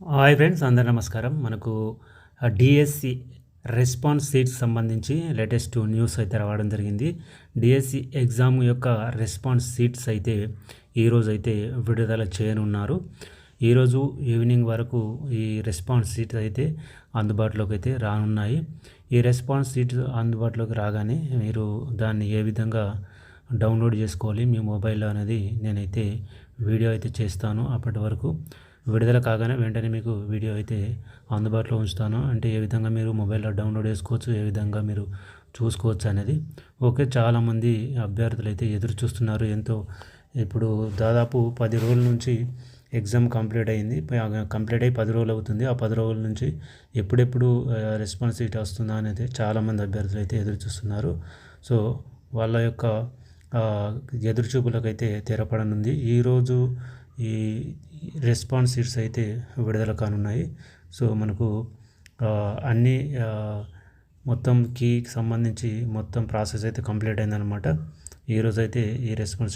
Hi friends అందరు నమస్కారం. మనకు డిఎస్సి రెస్పాన్స్ సీట్స్ సంబంధించి లేటెస్ట్ న్యూస్ అయితే రావడం జరిగింది. డిఎస్సి ఎగ్జామ్ యొక్క రెస్పాన్స్ సీట్స్ అయితే ఈరోజు అయితే విడుదల చేయనున్నారు. ఈరోజు ఈవినింగ్ వరకు ఈ రెస్పాన్స్ సీట్స్ అయితే అందుబాటులోకి అయితే రానున్నాయి. ఈ రెస్పాన్స్ సీట్స్ అందుబాటులోకి రాగానే మీరు దాన్ని ఏ విధంగా డౌన్లోడ్ చేసుకోవాలి మీ మొబైల్లో అనేది నేనైతే వీడియో అయితే చేస్తాను అప్పటి వరకు. విడుదల కాగానే వెంటనే మీకు వీడియో అయితే అందుబాటులో ఉంచుతాను. అంటే ఏ విధంగా మీరు మొబైల్లో డౌన్లోడ్ చేసుకోవచ్చు ఏ విధంగా మీరు చూసుకోవచ్చు అనేది. ఓకే చాలామంది అభ్యర్థులు అయితే ఎదురు చూస్తున్నారు. ఎంతో ఇప్పుడు దాదాపు పది రోజుల నుంచి ఎగ్జామ్ కంప్లీట్ అయింది. కంప్లీట్ అయ్యి పది రోజులు అవుతుంది. ఆ పది రోజుల నుంచి ఎప్పుడెప్పుడు రెస్పాన్సిబిలిటీ వస్తుందా అనేది చాలామంది అభ్యర్థులు అయితే ఎదురు చూస్తున్నారు. సో వాళ్ళ యొక్క ఎదురుచూపులకైతే తెరపడనుంది. ఈరోజు ఈ రెస్పాన్స్ సీట్స్ అయితే విడుదల కానున్నాయి. సో మనకు అన్ని మొత్తం కీకి సంబంధించి మొత్తం ప్రాసెస్ అయితే కంప్లీట్ అయిందనమాట ఈరోజైతే అయితే ఈ రెస్పాన్స్